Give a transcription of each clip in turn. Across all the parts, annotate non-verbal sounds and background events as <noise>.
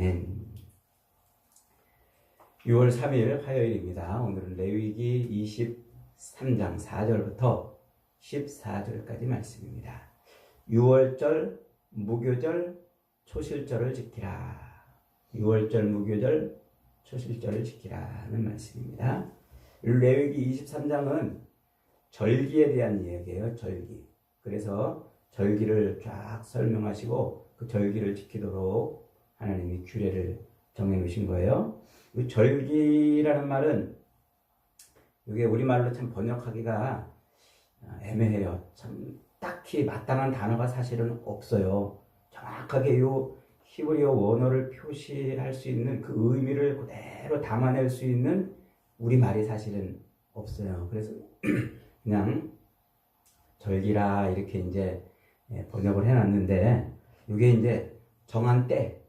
아멘. 6월 3일 화요일입니다. 오늘은 레위기 23장 4절부터 14절까지 말씀입니다. 6월절, 무교절, 초실절을 지키라. 6월절, 무교절, 초실절을 지키라는 말씀입니다. 레위기 23장은 절기에 대한 이야기예요. 절기. 그래서 절기를 쫙 설명하시고 그 절기를 지키도록 하나님이 규례를 정해 놓으신 거예요. 이 절기라는 말은 이게 우리말로 참 번역하기가 애매해요. 참 딱히 마땅한 단어가 사실은 없어요. 정확하게 이 히브리어 원어를 표시할 수 있는 그 의미를 그대로 담아낼 수 있는 우리말이 사실은 없어요. 그래서 <clears throat> 그냥 절기라 이렇게 이제 예, 번역을 해놨는데 이게 이제 정한 때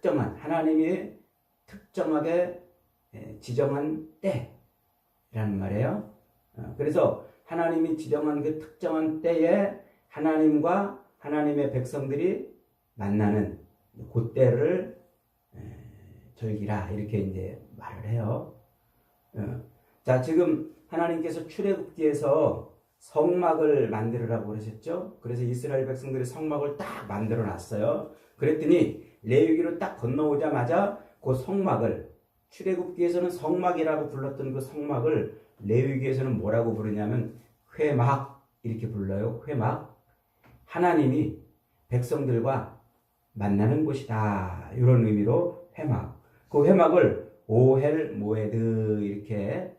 특정한 하나님이 특정하게 예, 지정한 때라는 말이에요. 어, 그래서 하나님이 지정한 그 특정한 때에 하나님과 하나님의 백성들이 만나는 그 때를 절기라 이렇게 이제 말을 해요. 어, 자 지금 하나님께서 출애굽기에서 성막을 만들으라고 그러셨죠. 그래서 이스라엘 백성들이 성막을 딱 만들어 놨어요. 그랬더니 레위기로 딱 건너오자마자 그 성막을 출애굽기에서는 성막이라고 불렀던 그 성막을 레위기에서는 뭐라고 부르냐면 회막 이렇게 불러요. 회막 하나님이 백성들과 만나는 곳이다 이런 의미로 회막 그 회막을 오헬 모에드 이렇게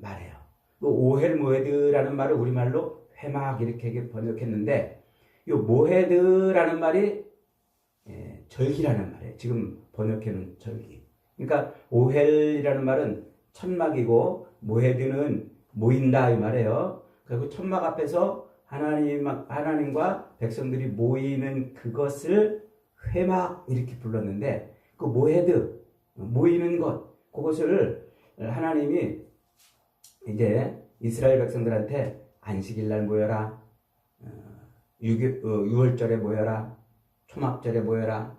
말해요. 그 오헬 모헤드라는 말을 우리말로 회막 이렇게 번역했는데 이 모헤드라는 말이 예, 절기라는 말이에요. 지금 번역해놓은 절기. 그러니까 오헬이라는 말은 천막이고 모헤드는 모인다 이 말이에요. 그리고 천막 앞에서 하나님 하나님과 백성들이 모이는 그것을 회막 이렇게 불렀는데 그 모헤드 모이는 것 그것을 하나님이 이제 이스라엘 백성들한테 안식일 날 모여라. 어, 6, 월절에 모여라. 초막절에 모여라.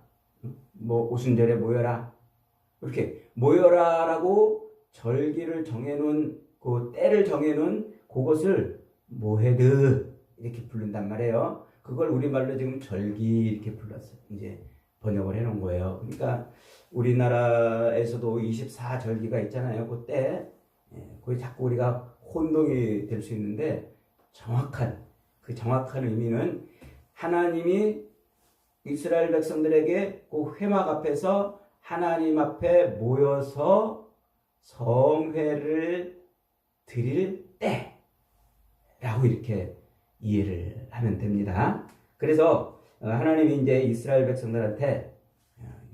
뭐 오순절에 모여라. 이렇게 모여라라고 절기를 정해놓은 그 때를 정해놓은 그것을 모헤드 이렇게 부른단 말이에요. 그걸 우리말로 지금 절기 이렇게 불렀어. 이제 번역을 해놓은 거예요. 그러니까 우리나라에서도 24절기가 있잖아요. 그때 예, 거기 자꾸 우리가 혼동이 될 수 있는데 정확한 그 정확한 의미는 하나님이 이스라엘 백성들에게 그 회막 앞에서 하나님 앞에 모여서 성회를 드릴 때라고 이렇게 이해를 하면 됩니다. 그래서 어, 하나님이 이제 이스라엘 백성들한테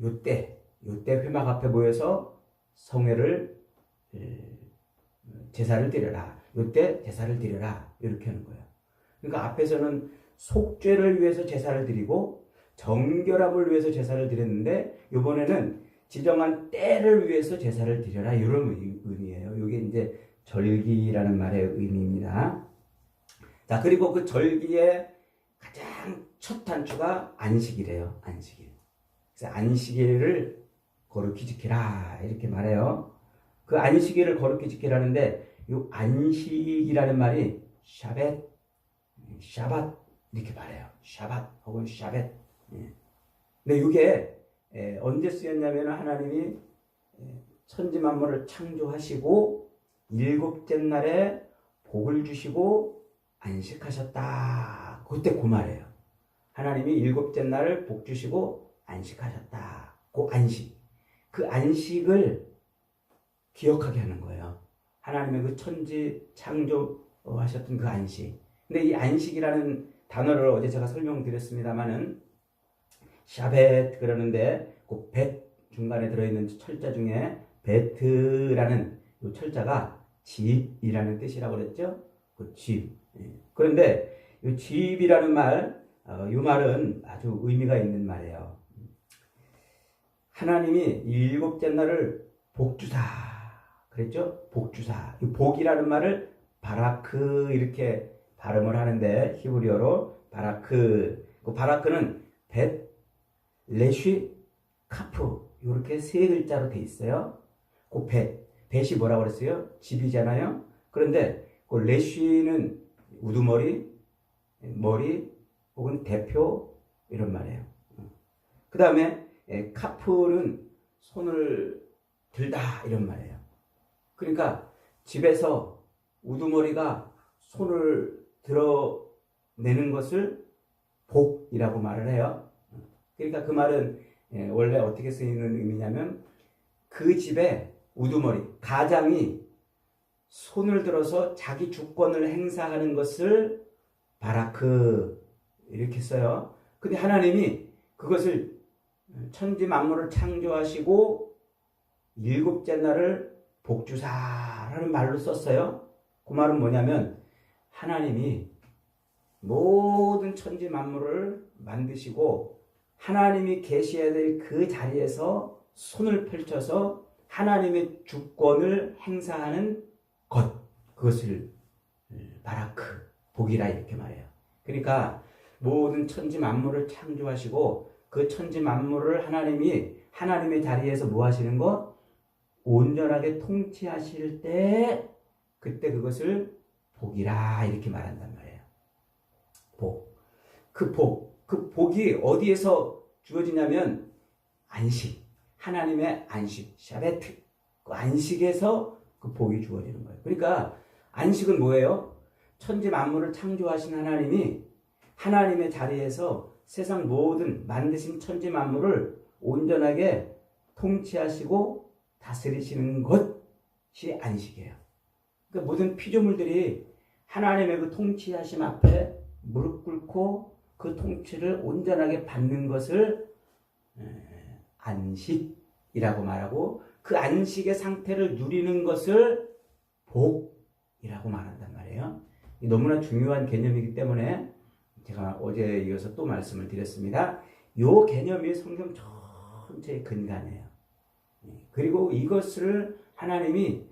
요때 요때 회막 앞에 모여서 성회를 제사를 드려라. 이때 제사를 드려라. 이렇게 하는 거예요. 그러니까 앞에서는 속죄를 위해서 제사를 드리고 정결함을 위해서 제사를 드렸는데 이번에는 지정한 때를 위해서 제사를 드려라. 이런 의미예요. 이게 이제 절기라는 말의 의미입니다. 자, 그리고 그 절기의 가장 첫 단추가 안식이래요. 안식일. 그래서 안식일을 거룩히 지키라. 이렇게 말해요. 그 안식일을 거룩히 지키라는데 이 안식이라는 말이 샤벳, 샤밧 이렇게 말해요. 샤밧 혹은 샤벳. 예. 근데 이게 언제 쓰였냐면 하나님이 천지 만물을 창조하시고 일곱째 날에 복을 주시고 안식하셨다. 그때 그 말이에요. 하나님이 일곱째 날을 복 주시고 안식하셨다. 그 안식. 그 안식을 기억하게 하는 거예요. 하나님의 그 천지 창조하셨던 그 안식. 근데 이 안식이라는 단어를 어제 제가 설명드렸습니다만은 샤벳 그러는데 그 벳 중간에 들어있는 철자 중에 베트라는 이 철자가 집이라는 뜻이라고 그랬죠? 그 집. 예. 그런데 이 집이라는 말, 어, 이 말은 아주 의미가 있는 말이에요. 하나님이 일곱째 날을 복주사 그랬죠? 복주사. 복이라는 말을 바라크 이렇게 발음을 하는데 히브리어로 바라크. 그 바라크는 벳 레쉬 카프 이렇게 세 글자로 돼 있어요. 그 배, 뱃이 뭐라고 그랬어요? 집이잖아요. 그런데 그 레쉬는 우두머리, 머리 혹은 대표 이런 말이에요. 그 다음에 카프는 손을 들다 이런 말이에요. 그러니까 집에서 우두머리가 손을 들어내는 것을 복이라고 말을 해요. 그러니까 그 말은 예, 원래 어떻게 쓰이는 의미냐면 그 집에 우두머리, 가장이 손을 들어서 자기 주권을 행사하는 것을 바라크 이렇게 써요. 근데 하나님이 그것을 천지 만물을 창조하시고 일곱째 날을 복주사라는 말로 썼어요. 그 말은 뭐냐면 하나님이 모든 천지 만물을 만드시고 하나님이 계셔야 될 그 자리에서 손을 펼쳐서 하나님의 주권을 행사하는 것 그것을 바라크 복이라 이렇게 말해요. 그러니까 모든 천지 만물을 창조하시고 그 천지 만물을 하나님이 하나님의 자리에서 뭐 하시는 거? 온전하게 통치하실 때 그때 그것을 복이라 이렇게 말한단 말이에요. 복. 그 복. 그 복이 어디에서 주어지냐면 안식. 하나님의 안식. 샤베트. 그 안식에서 그 복이 주어지는 거예요. 그러니까 안식은 뭐예요? 천지 만물을 창조하신 하나님이 하나님의 자리에서 세상 모든 만드신 천지 만물을 온전하게 통치하시고 다스리시는 것이 안식이에요. 그러니까 모든 피조물들이 하나님의 그 통치하심 앞에 무릎 꿇고 그 통치를 온전하게 받는 것을 안식이라고 말하고 그 안식의 상태를 누리는 것을 복이라고 말한단 말이에요. 너무나 중요한 개념이기 때문에 제가 어제 이어서 또 말씀을 드렸습니다. 이 개념이 성경 전체의 근간이에요. 그리고 이것을 하나님이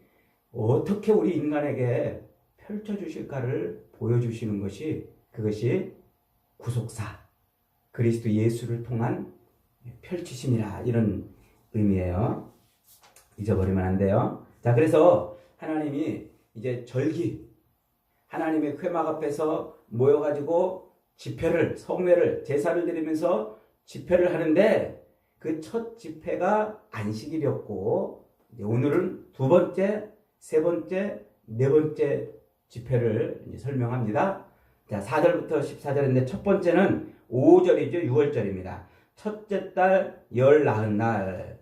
어떻게 우리 인간에게 펼쳐주실까를 보여주시는 것이 그것이 구속사, 그리스도 예수를 통한 펼치심이라 이런 의미예요. 잊어버리면 안 돼요. 자, 그래서 하나님이 이제 절기, 하나님의 회막 앞에서 모여 가지고 집회를, 성례를, 제사를 드리면서 집회를 하는데 그 첫 집회가 안식일이었고, 오늘은 두 번째, 세 번째, 네 번째 집회를 설명합니다. 자, 4절부터 14절인데 첫 번째는 5절이죠. 6월절입니다. 첫째 달 열 나흔 날,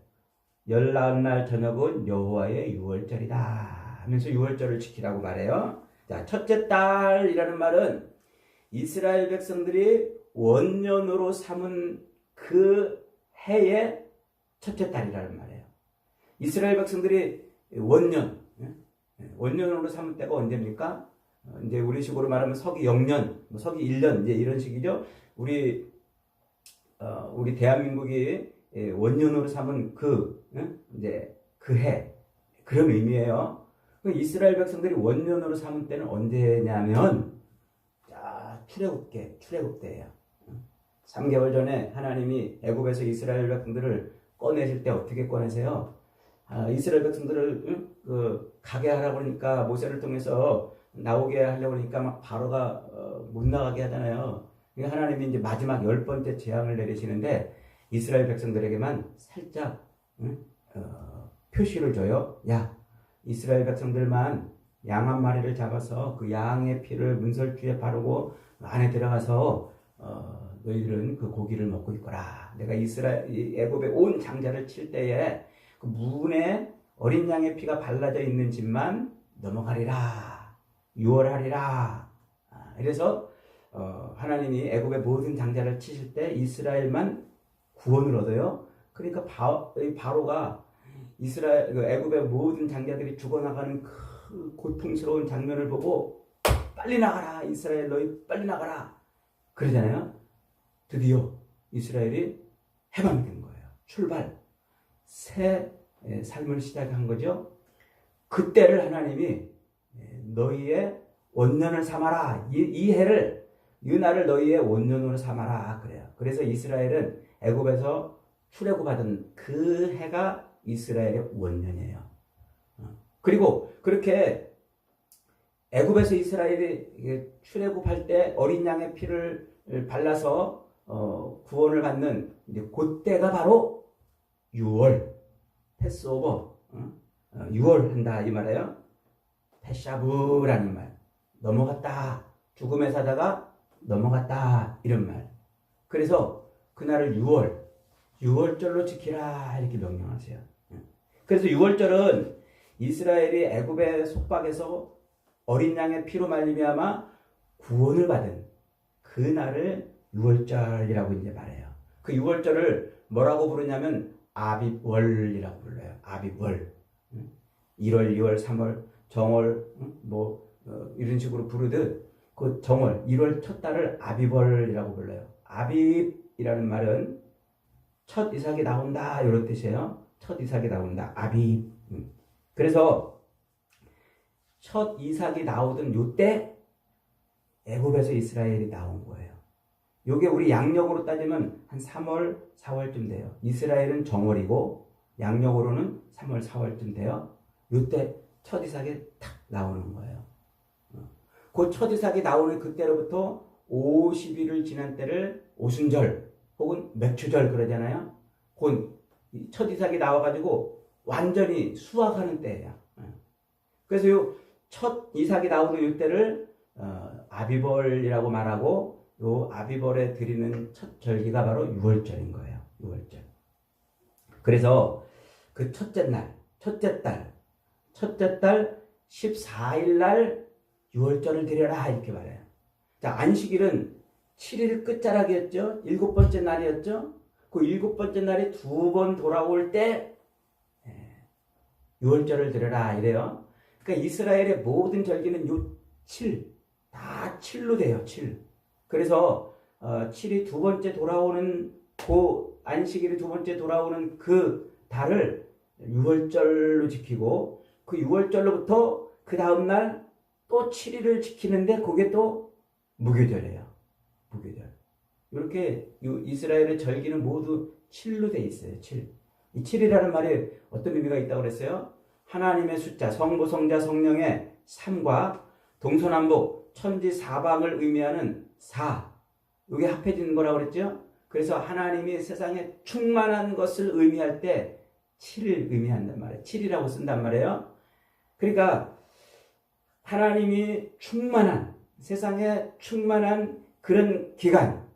열 나흔 날 저녁은 여호와의 6월절이다 하면서 6월절을 지키라고 말해요. 자, 첫째 달이라는 말은 이스라엘 백성들이 원년으로 삼은 그 해의 첫째 달이라는 말이에요. 이스라엘 백성들이 원년, 예? 원년으로 삼은 때가 언제입니까? 어, 이제 우리 식으로 말하면 서기 0년, 뭐 서기 1년 이제 이런 식이죠. 우리 어, 우리 대한민국이 예, 원년으로 삼은 그 이제 그 해 그런 의미예요. 그 이스라엘 백성들이 원년으로 삼은 때는 언제냐면 자 출애굽계 출애굽 때예요. 3개월 전에 하나님이 애굽에서 이스라엘 백성들을 꺼내실 때 어떻게 꺼내세요? 아, 이스라엘 백성들을 응? 그 가게 하라고 하니까 모세를 통해서 나오게 하려고 하니까 막 바로가 어, 못 나가게 하잖아요. 그러니까 하나님이 이제 마지막 열 번째 재앙을 내리시는데 이스라엘 백성들에게만 살짝 응? 어, 표시를 줘요. 야, 이스라엘 백성들만 양 한 마리를 잡아서 그 양의 피를 문설주에 바르고 안에 들어가서 어, 너희들은 그 고기를 먹고 있거라. 내가 이스라엘 애굽의 온 장자를 칠 때에 그 문에 어린 양의 피가 발라져 있는 집만 넘어가리라. 유월하리라. 아, 그래서 어, 하나님이 애굽의 모든 장자를 치실 때 이스라엘만 구원을 얻어요. 그러니까 바, 바로가 이스라엘 그 애굽의 모든 장자들이 죽어나가는 그 고통스러운 장면을 보고 빨리 나가라 이스라엘 너희 빨리 나가라 그러잖아요. 드디어 이스라엘이 해방이 된 거예요. 출발 새 삶을 시작한 거죠. 그때를 하나님이 너희의 원년을 삼아라 이, 이 해를 이 날을 너희의 원년으로 삼아라 그래요. 그래서 이스라엘은 애굽에서 출애굽받은 그 해가 이스라엘의 원년이에요. 어. 그리고 그렇게 애굽에서 이스라엘이 출애굽할 때 어린 양의 피를 발라서 어, 구원을 받는 이제 그때가 바로 6월 패스오버 어? 어, 6월 한다 이 말이에요. 패샤브라는 말 넘어갔다 죽음의 사자가 넘어갔다 이런 말. 그래서 그날을 6월 6월절로 지키라 이렇게 명령하세요. 그래서 6월절은 이스라엘이 애굽의 속박에서 어린 양의 피로 말미암아 구원을 받은 그 날을 6월절이라고 이제 말해요. 그 6월절을 뭐라고 부르냐면 아비월이라고 불러요. 아비월. 1월, 2월, 3월, 정월 뭐 어, 이런 식으로 부르듯 그 정월 1월 첫 달을 아비월이라고 불러요. 아비이라는 말은 첫 이삭이 나온다 이런 뜻이에요. 첫 이삭이 나온다. 아비. 음. 그래서 첫 이삭이 나오던 요때 애굽에서 이스라엘이 나온 거예요. 요게 우리 양력으로 따지면 한 3월, 4월쯤 돼요. 이스라엘은 정월이고 양력으로는 3월, 4월쯤 돼요. 요때 첫 이삭이 탁 나오는 거예요. 그첫 이삭이 나오는 그때로부터 50일을 지난 때를 오순절 혹은 맥추절 그러잖아요. 곧첫 이삭이 나와가지고 완전히 수확하는 때예요. 그래서 요첫 이삭이 나오는 이때를 어, 아비벌이라고 말하고 요 아비벌에 드리는 첫 절기가 바로 6월절인 거예요. 6월절. 그래서 그 첫째 날, 첫째 달, 첫째 달 14일 날 6월절을 드려라 이렇게 말해요. 자, 안식일은 7일 끝자락이었죠. 일곱 번째 날이었죠. 그 일곱 번째 날이 두번 돌아올 때 6월절을 드려라 이래요. 그러니까 이스라엘의 모든 절기는 요 7, 다 7로 돼요. 7. 그래서 어, 7이 두 번째 돌아오는 그 안식일이 두 번째 돌아오는 그 달을 6월절로 지키고 그 6월절로부터 그 다음 날 또 7일을 지키는데 그게 또 무교절이에요. 무교절. 이렇게 이스라엘의 절기는 모두 7로 돼 있어요. 7. 이 7이라는 말이 어떤 의미가 있다고 그랬어요? 하나님의 숫자, 성부, 성자, 성령의 3과 동서남북, 천지 사방을 의미하는 4. 이게 합해진 거라고 그랬죠? 그래서 하나님이 세상에 충만한 것을 의미할 때 7을 의미한단 말이에요. 7이라고 쓴단 말이에요. 그러니까 하나님이 충만한 세상에 충만한 그런 기간,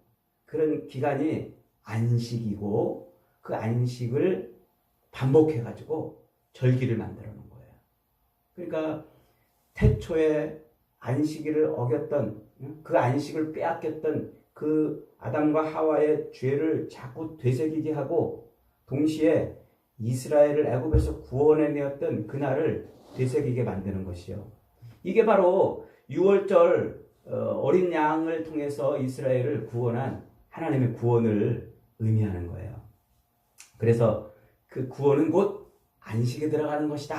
그런 기간이 안식이고 그 안식을 반복해 가지고 절기를 만들어 놓은 거예요. 그러니까 태초에 안식일을 어겼던 그 안식을 빼앗겼던 그 아담과 하와의 죄를 자꾸 되새기게 하고 동시에 이스라엘을 애굽에서 구원해내었던 그날을 되새기게 만드는 것이요. 이게 바로 6월절 어, 어린 양을 통해서 이스라엘을 구원한 하나님의 구원을 의미하는 거예요. 그래서 그 구원은 곧 안식에 들어가는 것이다.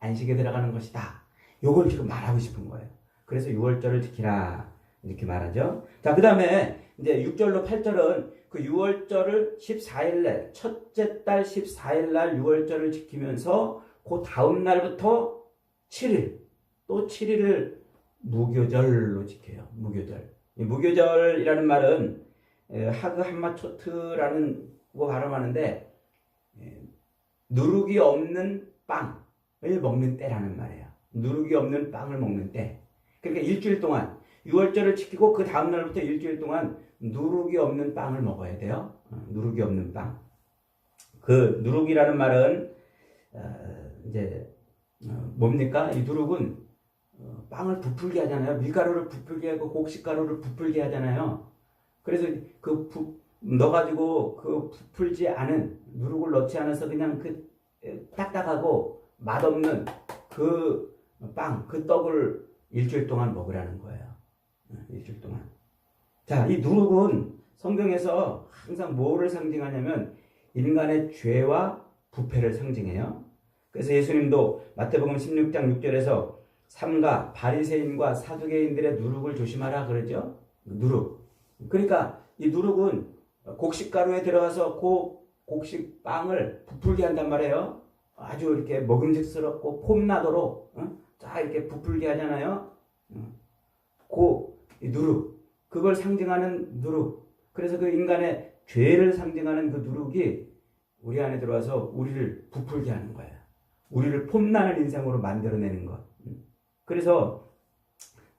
안식에 들어가는 것이다. 요걸 지금 말하고 싶은 거예요. 그래서 6월절을 지키라. 이렇게 말하죠. 자, 그 다음에 이제 6절로 8절은 그 6월절을 14일 날, 첫째 달 14일 날 6월절을 지키면서 그 다음 날부터 7일, 또 7일을 무교절로 지켜요. 무교절. 무교절이라는 말은 하그 한마초트라는 거 발음하는데 누룩이 없는 빵을 먹는 때라는 말이에요. 누룩이 없는 빵을 먹는 때. 그러니까 일주일 동안 6월절을 지키고 그 다음 날부터 일주일 동안 누룩이 없는 빵을 먹어야 돼요. 어, 누룩이 없는 빵. 그 누룩이라는 말은 어, 이제 어, 뭡니까? 이 누룩은 빵을 부풀게 하잖아요. 밀가루를 부풀게 하고 곡식가루를 부풀게 하잖아요. 그래서 그 부, 넣어가지고 그 부풀지 않은 누룩을 넣지 않아서 그냥 그 딱딱하고 맛없는 그 빵, 그 떡을 일주일 동안 먹으라는 거예요. 일주일 동안. 자, 이 누룩은 성경에서 항상 뭐를 상징하냐면 인간의 죄와 부패를 상징해요. 그래서 예수님도 마태복음 16장 6절에서 삼가 바리새인과 사두개인들의 누룩을 조심하라 그러죠. 누룩. 그러니까 이 누룩은 곡식 가루에 들어가서 그 곡식 빵을 부풀게 한단 말이에요. 아주 이렇게 먹음직스럽고 폼나도록 어? 자 이렇게 부풀게 하잖아요. 어. 고 누룩 그걸 상징하는 누룩. 그래서 그 인간의 죄를 상징하는 그 누룩이 우리 안에 들어와서 우리를 부풀게 하는 거예요. 우리를 폼나는 인생으로 만들어내는 것. 음. 그래서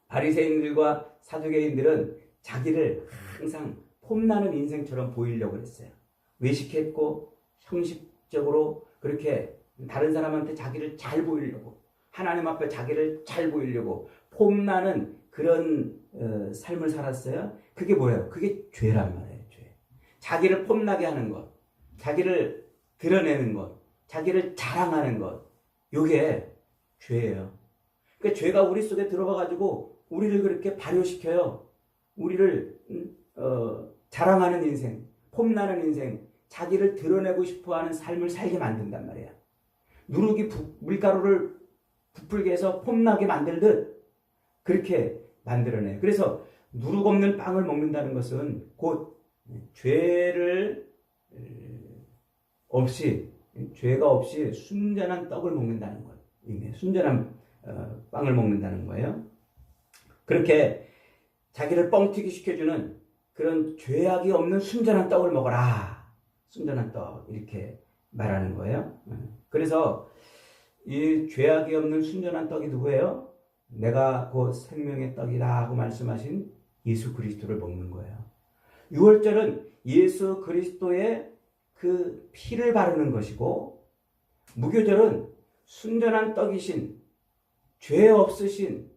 바리새인들과 사두개인들은 자기를 항상 폼나는 인생처럼 보이려고 했어요. 외식했고 형식적으로 그렇게 다른 사람한테 자기를 잘 보이려고 하나님 앞에 자기를 잘 보이려고 폼나는 그런 어, 삶을 살았어요. 그게 뭐예요? 그게 죄란 말이에요. 죄. 자기를 폼나게 하는 것, 자기를 드러내는 것, 자기를 자랑하는 것, 요게 죄예요. 그러니까 죄가 우리 속에 들어와 가지고 우리를 그렇게 발효시켜요. 우리를 음, 어, 자랑하는 인생, 폼나는 인생, 자기를 드러내고 싶어하는 삶을 살게 만든단 말이야. 누룩이 부, 밀가루를 부풀게 해서 폼나게 만들듯 그렇게 만들어내. 그래서 누룩 없는 빵을 먹는다는 것은 곧 죄를 없이 죄가 없이 순전한 떡을 먹는다는 것. 순전한 어, 빵을 먹는다는 거예요. 그렇게 자기를 뻥튀기 시켜주는 그런 죄악이 없는 순전한 떡을 먹어라. 순전한 떡 이렇게 말하는 거예요. 그래서 이 죄악이 없는 순전한 떡이 누구예요? 내가 곧 생명의 떡이다 하고 말씀하신 예수 그리스도를 먹는 거예요. 6월절은 예수 그리스도의 그 피를 바르는 것이고 무교절은 순전한 떡이신 죄 없으신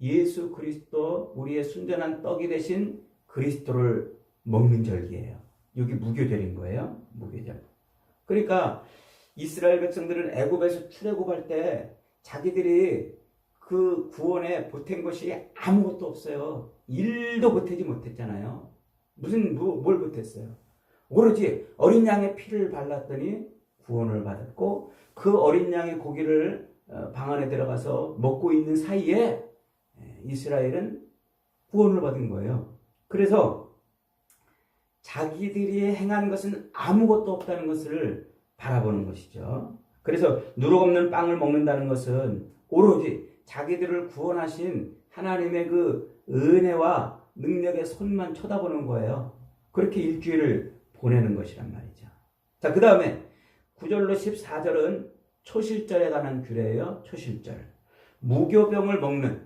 예수 그리스도 우리의 순전한 떡이 되신 그리스도를 먹는 절기예요. 여기 무교절인 거예요. 무교절. 그러니까 이스라엘 백성들은 애굽에서 출애굽할 때 자기들이 그 구원에 보탠 것이 아무것도 없어요. 일도 보태지 못했잖아요. 무슨 뭐, 뭘 보탰어요? 오로지 어린 양의 피를 발랐더니 구원을 받았고 그 어린 양의 고기를 어, 방 안에 들어가서 먹고 있는 사이에 이스라엘은 구원을 받은 거예요. 그래서 자기들이 행한 것은 아무것도 없다는 것을 바라보는 것이죠. 그래서 누룩 없는 빵을 먹는다는 것은 오로지 자기들을 구원하신 하나님의 그 은혜와 능력의 손만 쳐다보는 거예요. 그렇게 일주일을 보내는 것이란 말이죠. 자, 그 다음에 9절로 14절은 초실절에 관한 규례예요. 초실절. 무교병을 먹는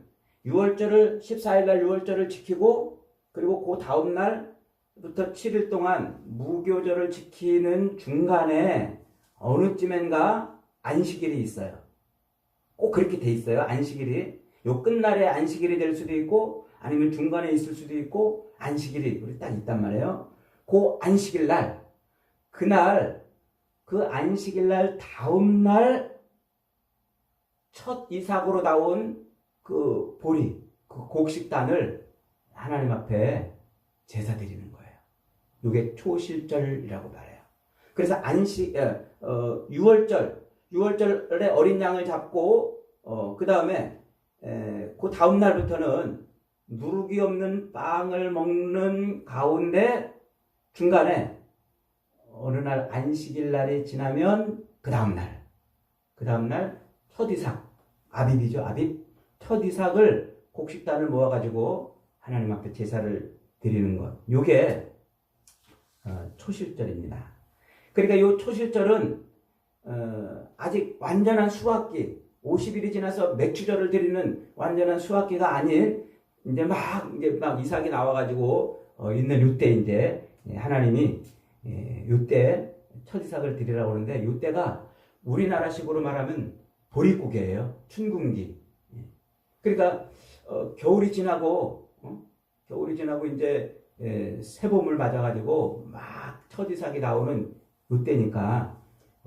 6월절을 14일 날 6월절을 지키고 그리고 그 다음 날부터 7일 동안 무교절을 지키는 중간에 어느 쯤엔가 안식일이 있어요. 꼭 그렇게 돼 있어요. 안식일이. 요 끝날에 안식일이 될 수도 있고 아니면 중간에 있을 수도 있고 안식일이 딱 있단 말이에요. 그 안식일 날 그날 그 안식일 날 다음 날 첫 이삭으로 나온 그 보리, 그 곡식단을 하나님 앞에 제사 드리는 거예요. 이게 초실절이라고 말해요. 그래서 안식, 어, 6월절, 6월절에 어린 양을 잡고, 어, 그 다음에, 그 다음 날부터는 누룩이 없는 빵을 먹는 가운데 중간에 어느 날 안식일 날이 지나면 그 다음 날, 그 다음 날 첫 이삭, 아비비죠, 아비. 첫 이삭을 곡식단을 모아가지고 하나님 앞에 제사를 드리는 것. 요게 어, 초실절입니다. 그러니까 요 초실절은 어, 아직 완전한 수확기, 50일이 지나서 맥주절을 드리는 완전한 수확기가 아닌 이제 막 이제 막 이삭이 나와가지고 어, 있는 요때 이제 하나님이 예, 요때 첫 이삭을 드리라고 하는데 요때가 우리나라식으로 말하면 보릿고개예요. 춘궁기. 그러니까 어, 겨울이 지나고 어? 겨울이 지나고 이제 예, 새봄을 맞아가지고 막 첫 이삭이 나오는 이때니까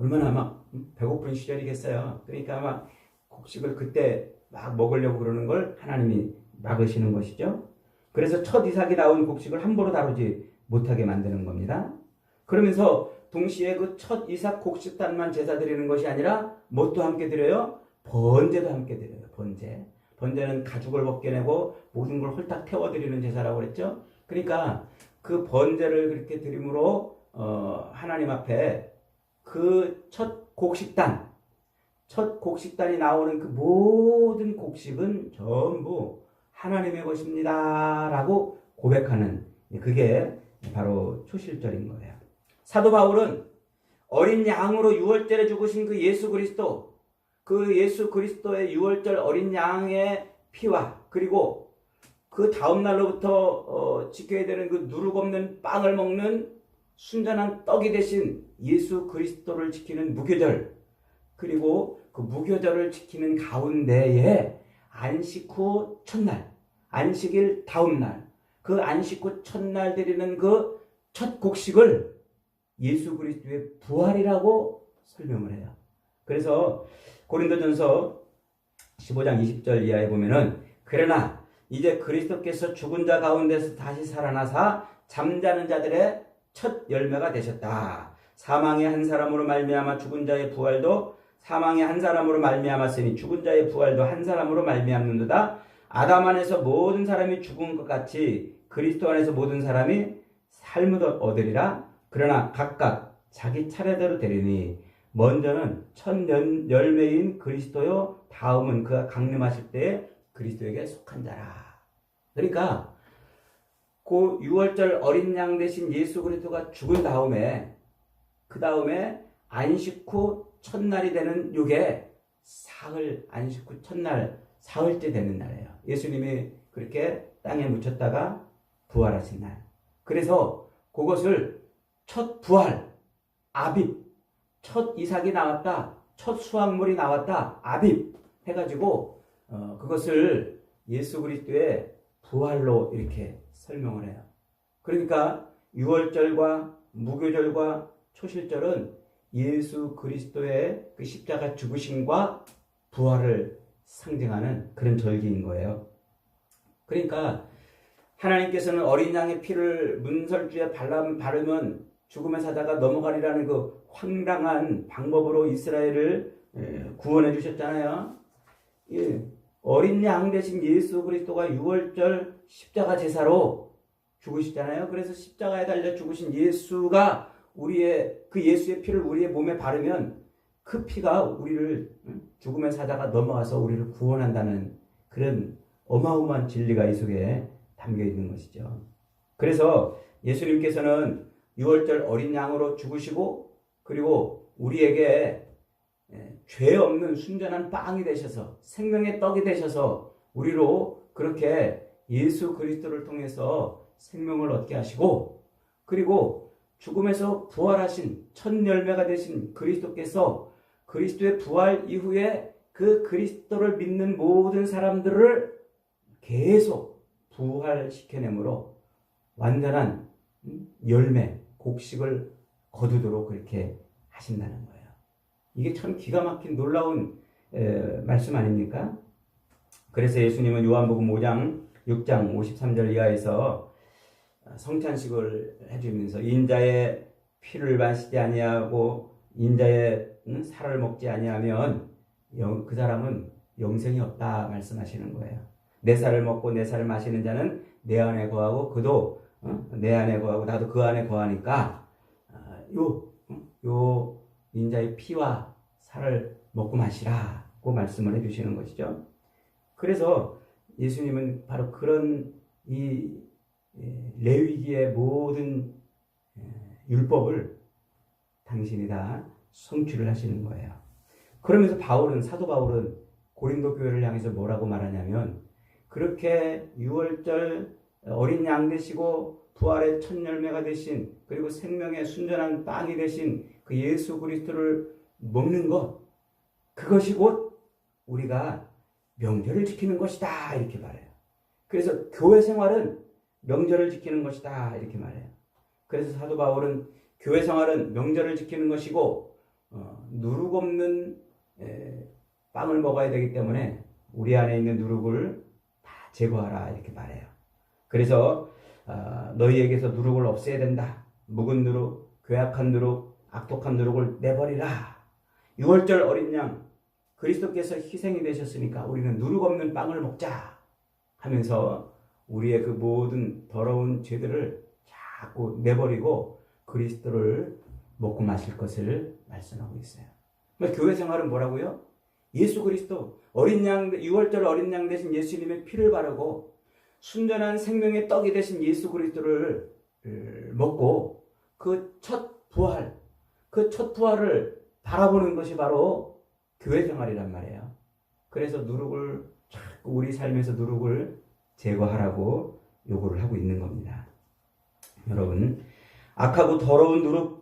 얼마나 막 음, 배고픈 시절이겠어요. 그러니까 막 곡식을 그때 막 먹으려고 그러는 걸 하나님이 막으시는 것이죠. 그래서 첫 이삭이 나온 곡식을 함부로 다루지 못하게 만드는 겁니다. 그러면서 동시에 그 첫 이삭 곡식단만 제사 드리는 것이 아니라 뭣도 함께 드려요? 번제도 함께 드려요. 번제. 번제는 가죽을 벗겨내고 모든 걸 홀딱 태워드리는 제사라고 그랬죠. 그러니까 그 번제를 그렇게 드림으로 어, 하나님 앞에 그 첫 곡식단, 첫 곡식단이 나오는 그 모든 곡식은 전부 하나님의 것입니다. 라고 고백하는 그게 바로 초실절인 거예요. 사도 바울은 어린 양으로 유월절에 죽으신 그 예수 그리스도, 그 예수 그리스도의 유월절 어린 양의 피와 그리고 그 다음 날로부터 어, 지켜야 되는 그 누룩 없는 빵을 먹는 순전한 떡이 되신 예수 그리스도를 지키는 무교절 그리고 그 무교절을 지키는 가운데에 안식 후 첫날 안식일 다음 날 그 안식 후 첫날 드리는 그 첫 곡식을 예수 그리스도의 부활이라고 설명을 해요. 그래서 고린도전서 15장 20절 이하에 보면은 그러나 이제 그리스도께서 죽은 자 가운데서 다시 살아나사 잠자는 자들의 첫 열매가 되셨다. 사망의 한 사람으로 말미암아 죽은 자의 부활도 사망의 한 사람으로 말미암았으니 죽은 자의 부활도 한 사람으로 말미암는도다. 아담 안에서 모든 사람이 죽은 것 같이 그리스도 안에서 모든 사람이 삶을 얻으리라. 그러나 각각 자기 차례대로 되리니 먼저는 첫 열매인 그리스도요 다음은 그가 강림하실 때에 그리스도에게 속한 자라. 그러니까 그 6월절 어린 양 대신 예수 그리스도가 죽은 다음에 그 다음에 안식 후 첫날이 되는 요게 사흘 안식 후 첫날 사흘째 되는 날이에요. 예수님이 그렇게 땅에 묻혔다가 부활하신 날. 그래서 그것을 첫 부활 아빕 첫 이삭이 나왔다 첫 수확물이 나왔다 아빕 해가지고 어, 그것을 예수 그리스도의 부활로 이렇게 설명을 해요. 그러니까 6월절과 무교절과 초실절은 예수 그리스도의 그 십자가 죽으심과 부활을 상징하는 그런 절기인 거예요. 그러니까 하나님께서는 어린 양의 피를 문설주에 바르면 죽음의 사자가 넘어가리라는 그 황당한 방법으로 이스라엘을 예, 구원해 주셨잖아요. 예, 어린 양 대신 예수 그리스도가 6월절 십자가 제사로 죽으시잖아요. 그래서 십자가에 달려 죽으신 예수가 우리의 그 예수의 피를 우리의 몸에 바르면 그 피가 우리를 죽음의 사자가 넘어가서 우리를 구원한다는 그런 어마어마한 진리가 이 속에 담겨 있는 것이죠. 그래서 예수님께서는 6월절 어린 양으로 죽으시고 그리고 우리에게 예, 죄 없는 순전한 빵이 되셔서 생명의 떡이 되셔서 우리로 그렇게 예수 그리스도를 통해서 생명을 얻게 하시고 그리고 죽음에서 부활하신 첫 열매가 되신 그리스도께서 그리스도의 부활 이후에 그 그리스도를 믿는 모든 사람들을 계속 부활시켜내므로 완전한 열매, 곡식을 거두도록 그렇게 하신다는 거예요. 이게 참 기가 막힌 놀라운 에, 말씀 아닙니까? 그래서 예수님은 요한복음 5장 6장 53절 이하에서 성찬식을 해주면서 인자의 피를 마시지 아니하고 인자의 살을 먹지 아니하면 그 사람은 영생이 없다 말씀하시는 거예요. 내 살을 먹고 내 살을 마시는 자는 내 안에 거하고 그도 어? 내 안에 거하고 나도 그 안에 거하니까 어, 요, 요 인자의 피와 살을 먹고 마시라고 말씀을 해주시는 것이죠. 그래서 예수님은 바로 그런 이 레위기의 모든 율법을 당신이 다 성취를 하시는 거예요. 그러면서 바울은 사도 바울은 고린도 교회를 향해서 뭐라고 말하냐면 그렇게 6월절 어린 양 되시고 부활의 첫 열매가 되신 그리고 생명의 순전한 빵이 되신 그 예수 그리스도를 먹는 것 그것이 곧 우리가 명절을 지키는 것이다 이렇게 말해요. 그래서 교회 생활은 명절을 지키는 것이다 이렇게 말해요. 그래서 사도 바울은 교회 생활은 명절을 지키는 것이고 어, 누룩 없는 에, 빵을 먹어야 되기 때문에 우리 안에 있는 누룩을 다 제거하라 이렇게 말해요. 그래서 어, 너희에게서 누룩을 없애야 된다. 묵은 누룩, 괴악한 누룩, 악독한 누룩을 내버리라. 6월절 어린 양 그리스도께서 희생이 되셨으니까 우리는 누룩 없는 빵을 먹자 하면서 우리의 그 모든 더러운 죄들을 자꾸 내버리고 그리스도를 먹고 마실 것을 말씀하고 있어요. 그러니까 교회 생활은 뭐라고요? 예수 그리스도 어린 양 6월절 어린 양 대신 예수님의 피를 바르고 순전한 생명의 떡이 되신 예수 그리스도를 을, 먹고 그 첫 부활 그 첫 부활을 바라보는 것이 바로 교회 생활이란 말이에요. 그래서 누룩을 자꾸 우리 삶에서 누룩을 제거하라고 요구를 하고 있는 겁니다. 여러분 악하고 더러운 누룩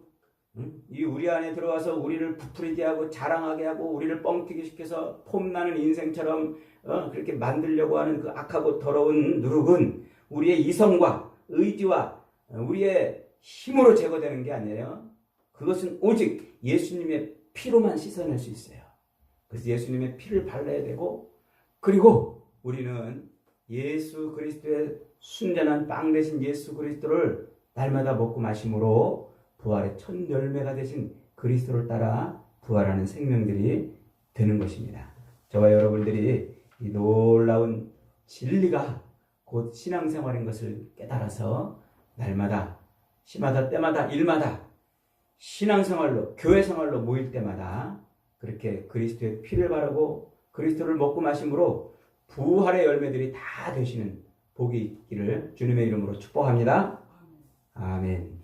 응? 이 우리 안에 들어와서 우리를 부풀리게 하고 자랑하게 하고 우리를 뻥튀기 시켜서 폼나는 인생처럼 어, 그렇게 만들려고 하는 그 악하고 더러운 누룩은 우리의 이성과 의지와 어, 우리의 힘으로 제거되는 게 아니에요. 그것은 오직 예수님의 피로만 씻어낼 수 있어요. 그래서 예수님의 피를 발라야 되고 그리고 우리는 예수 그리스도의 순전한 빵 대신 예수 그리스도를 날마다 먹고 마심으로 부활의 첫 열매가 되신 그리스도를 따라 부활하는 생명들이 되는 것입니다. 저와 여러분들이 이 놀라운 진리가 곧 신앙생활인 것을 깨달아서 날마다 시마다 때마다 일마다 신앙생활로 교회 생활로 모일 때마다 그렇게 그리스도의 피를 바르고 그리스도를 먹고 마심으로 부활의 열매들이 다 되시는 복이 있기를 주님의 이름으로 축복합니다. 아멘.